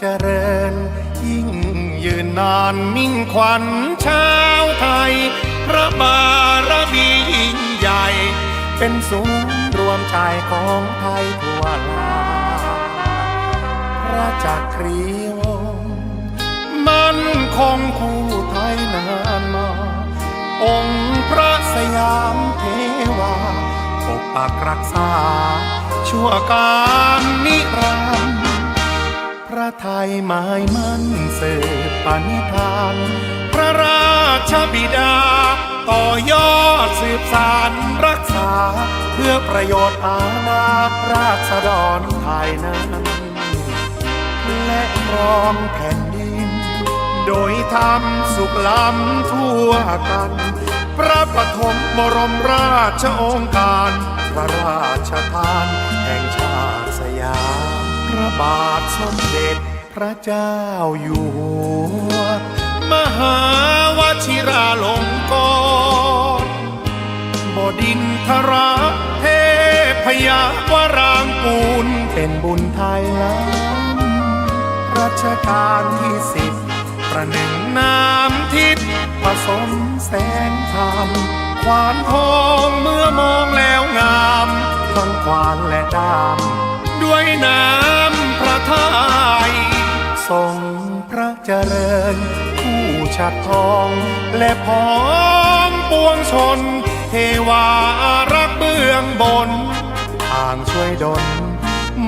เจริญ ยิ่งยืนนานมิ่งขวัญชาวไทย พระบารมียิ่งใหญ่ เป็นศูนย์รวมใจของไทยทั่วลาพระจักรีวงศ์มันคงคู่ไทยนานมา องค์พระสยามเทวาปกปักรักษา ชั่วการนิรันดร์ พระไทยหมายมั่นสืบปณิธาน พระราชบิดา ต่อยอดสืบสารรักษา เพื่อประโยชน์อาณาราษฎรไทยนั้น และรองแผ่นดิน โดยทำสุขล้ำทั่วกัน พระปฐมบรมราชองค์การ พระราชทานแห่งชาติสยาม ระบาทสมเด็จพระเจ้าอยู่หัว มหาวชิราลงกรณ์บดินทระเทพยาวรางกูลเป็นบุญไทยล้ำรัชกาลที่สิบประหนึ่งน้ำทิพย์ผสมแสงธรรมควานทองเมื่อมองแล้วงามทั้งควานและดาม เจริญ ผู้ชัดทอง และพร้อมปวงชน เทวารักเบื้องบนทางช่วยดล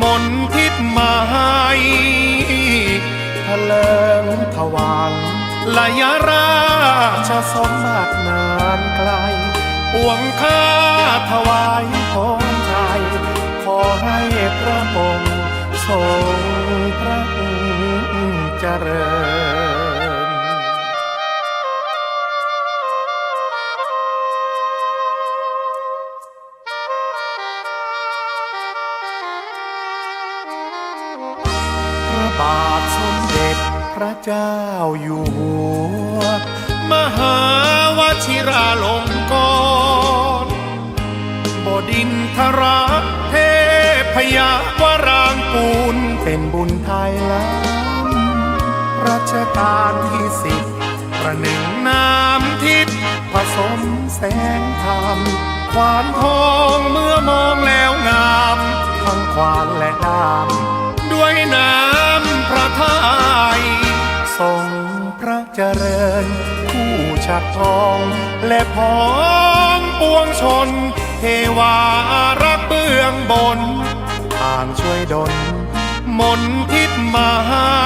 มนทิพมาให้ทะเลิงทวารลายราชสมบัตินานไกลปวงข้าถวายพรชัยขอให้พระองค์ทรงพระเจริญ ระเจ้าอยู่หัว มหาวชิราลงกรณ์บดินทระเทพยาวรางกูลเป็นบุญไทยล้ำรัชกาลที่สิบประหนึ่งน้ำทิพย์ผสมแสงธรรมควานทองเมื่อมองแล้วงาม ทั้งควานและดาม ระเจริญ ผู้ชัดทอง และพ้อมปวงชน เทวารักเบื้องบนทางช่วยดลมนทิพมาให้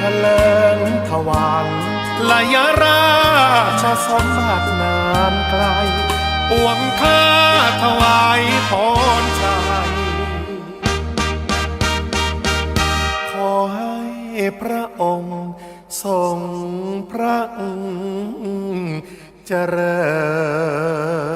ทะเลิงทวารลายราชสมบัตินานไกล ปวงข้าถวายพรชัย พระองค์ ทรงพระเจริญ